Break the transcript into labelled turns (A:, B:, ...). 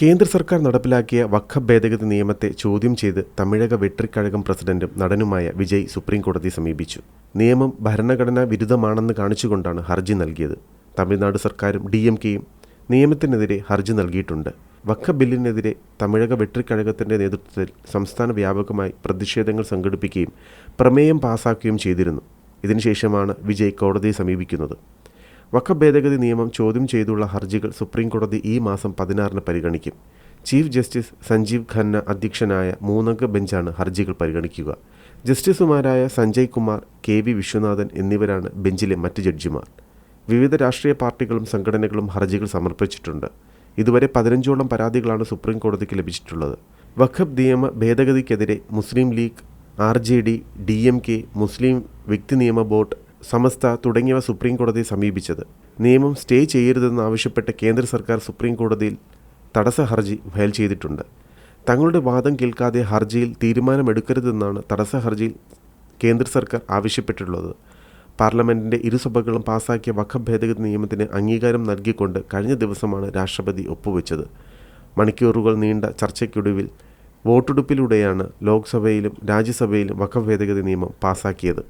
A: കേന്ദ്ര സർക്കാർ നടപ്പിലാക്കിയ വഖഫ് ഭേദഗതി നിയമത്തെ ചോദ്യം ചെയ്ത് തമിഴക വെട്രിക്കഴകം പ്രസിഡന്റും നടനുമായ വിജയ് സുപ്രീം കോടതി സമീപിച്ചു. നിയമം ഭരണഘടനാ വിരുദ്ധമാണെന്ന് കാണിച്ചുകൊണ്ടാണ് ഹർജി നൽകിയത്. തമിഴ്നാട് സർക്കാരും ഡി എം കെയും നിയമത്തിനെതിരെ ഹർജി നൽകിയിട്ടുണ്ട്. വഖഫ് ബില്ലിനെതിരെ തമിഴക വെട്രിക്കഴകത്തിന്റെ നേതൃത്വത്തിൽ സംസ്ഥാന വ്യാപകമായി പ്രതിഷേധങ്ങൾ സംഘടിപ്പിക്കുകയും പ്രമേയം പാസാക്കുകയും ചെയ്തിരുന്നു. ഇതിനുശേഷമാണ് വിജയ് കോടതിയെ സമീപിക്കുന്നത്. വഖഫ് ഭേദഗതി നിയമം ചോദ്യം ചെയ്തുള്ള ഹർജികൾ സുപ്രീം കോടതി ഈ മാസം പതിനാറിന് പരിഗണിക്കും. ചീഫ് ജസ്റ്റിസ് സഞ്ജീവ് ഖന്ന അധ്യക്ഷനായ മൂന്നംഗ ബെഞ്ചാണ് ഹർജികൾ പരിഗണിക്കുക. ജസ്റ്റിസുമാരായ സഞ്ജയ് കുമാർ കെ വി വിശ്വനാഥൻ എന്നിവരാണ് ബെഞ്ചിലെ മറ്റ് ജഡ്ജിമാർ. വിവിധ രാഷ്ട്രീയ പാർട്ടികളും സംഘടനകളും ഹർജികൾ സമർപ്പിച്ചിട്ടുണ്ട്. ഇതുവരെ പതിനഞ്ചോളം പരാതികളാണ് സുപ്രീം കോടതിക്ക് ലഭിച്ചിട്ടുള്ളത്. വഖബ് നിയമ ഭേദഗതിക്കെതിരെ Muslim League R J D D M K മുസ്ലിം വ്യക്തി നിയമ ബോർഡ് സമസ്ത തുടങ്ങിയവ സുപ്രീം കോടതിയെ സമീപിച്ചത്. നിയമം സ്റ്റേ ചെയ്യരുതെന്ന് ആവശ്യപ്പെട്ട കേന്ദ്ര സർക്കാർ സുപ്രീം കോടതിയിൽ തടസ്സ ഹർജി ഫയൽ ചെയ്തിട്ടുണ്ട്. തങ്ങളുടെ വാദം കേൾക്കാതെ ഹർജിയിൽ തീരുമാനമെടുക്കരുതെന്നാണ് തടസ്സ ഹർജിയിൽ കേന്ദ്ര സർക്കാർ ആവശ്യപ്പെട്ടിട്ടുള്ളത്. പാർലമെന്റിന്റെ ഇരുസഭകളും പാസാക്കിയ വഖഫ് ഭേദഗതി നിയമത്തിന് അംഗീകാരം നൽകിക്കൊണ്ട് കഴിഞ്ഞ ദിവസമാണ് രാഷ്ട്രപതി ഒപ്പുവെച്ചത്. മണിക്കൂറുകൾ നീണ്ട ചർച്ചയ്ക്കൊടുവിൽ വോട്ടെടുപ്പിലൂടെയാണ് ലോക്സഭയിലും രാജ്യസഭയിലും വഖഫ് ഭേദഗതി നിയമം പാസാക്കിയത്.